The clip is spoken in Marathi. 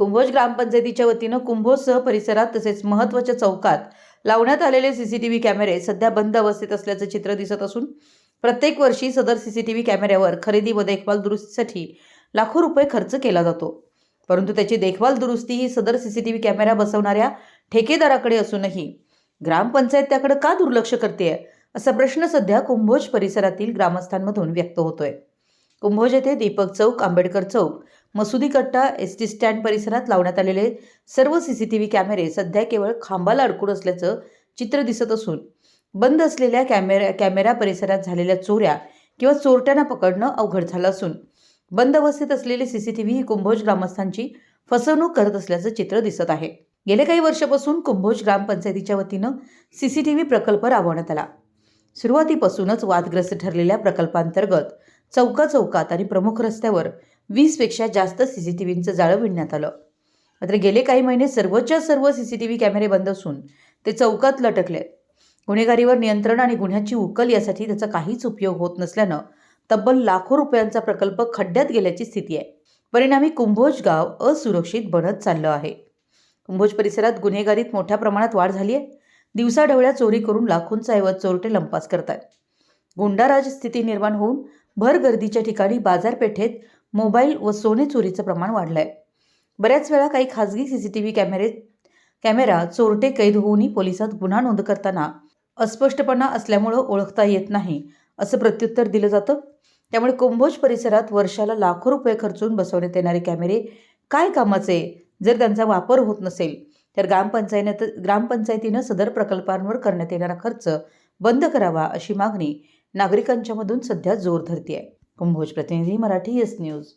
कुंभोज ग्रामपंचायतीच्या वतीनं कुंभोजसह परिसरात तसेच महत्त्वाच्या चौकात लावण्यात आलेले सीसीटीव्ही कॅमेरे सध्या बंद अवस्थेत असल्याचं चित्र दिसत असून प्रत्येक वर्षी सदर सीसीटीव्ही कॅमेऱ्यावर खरेदी व देखभाल दुरुस्तीसाठी लाखो रुपये खर्च केला जातो. परंतु त्याची देखभाल दुरुस्ती ही सदर सीसीटीव्ही कॅमेरा बसवणाऱ्या ठेकेदाराकडे असूनही ग्रामपंचायत त्याकडे का दुर्लक्ष करते असा प्रश्न सध्या कुंभोज परिसरातील ग्रामस्थांमधून व्यक्त होतोय. कुंभोज येथे दीपक चौक आंबेडकर चौक मसुदी कट्टा एस टी स्टँड परिसरात लावण्यात आलेले सर्व सीसीटीव्ही कॅमेरे सध्या केवळ खांबाला अडकून असल्याचं चित्र दिसत असून बंद असलेल्या कॅमेरा कॅमेरा परिसरात झालेल्या चोऱ्या किंवा चोरट्यांना पकडणं अवघड झालं असून बंद अवस्थेत असलेले सीसीटीव्ही ही कुंभोज ग्रामस्थांची फसवणूक करत असल्याचं चित्र दिसत आहे. गेल्या काही वर्षापासून कुंभोज ग्रामपंचायतीच्या वतीनं सीसीटीव्ही प्रकल्प राबवण्यात आला. सुरुवातीपासूनच वादग्रस्त ठरलेल्या प्रकल्पांतर्गत चौका चौकात आणि प्रमुख रस्त्यावर वीसपेक्षा जास्त सीसीटीव्हींचं जाळं विणण्यात आलं. मात्र गेले काही महिने सर्वच्या सर्व सीसीटीव्ही कॅमेरे बंद असून ते चौकात लटकले. गुन्हेगारीवर नियंत्रण आणि गुन्ह्याची उकल यासाठी त्याचा काहीच उपयोग होत नसल्यानं तब्बल लाखो रुपयांचा प्रकल्प खड्ड्यात गेल्याची स्थिती आहे. परिणामी कुंभोज गाव असुरक्षित बनत चाललं आहे. कुंभोज परिसरात गुन्हेगारीत मोठ्या प्रमाणात वाढ झाली आहे. दिवसाढवळ्या चोरी करून लाखोंचा ऐवज चोरटे लंपास करतात गुंडाराज स्थिती निर्माण होऊन भर गर्दीच्या ठिकाणी बाजारपेठेत मोबाईल व सोने चोरीचं प्रमाण वाढलं आहे बऱ्याच वेळा काही खाजगी सी सी टी व्ही कॅमेरे कॅमेरा चोरटे कैद होऊनही पोलिसात गुन्हा नोंद करताना अस्पष्टपणा असल्यामुळं ओळखता येत नाही असं प्रत्युत्तर दिलं जातं. त्यामुळे कुंभोज परिसरात वर्षाला लाखो रुपये खर्चून बसवण्यात येणारे कॅमेरे काय कामाचे? जर त्यांचा वापर होत नसेल तर ग्रामपंचायत ग्रामपंचायतीनं सदर प्रकल्पांवर करण्यात येणारा खर्च बंद करावा अशी मागणी नागरिकांच्यामधून सध्या जोर धरते आहे कुंभोज प्रतिनिधी मराठी एस न्यूज.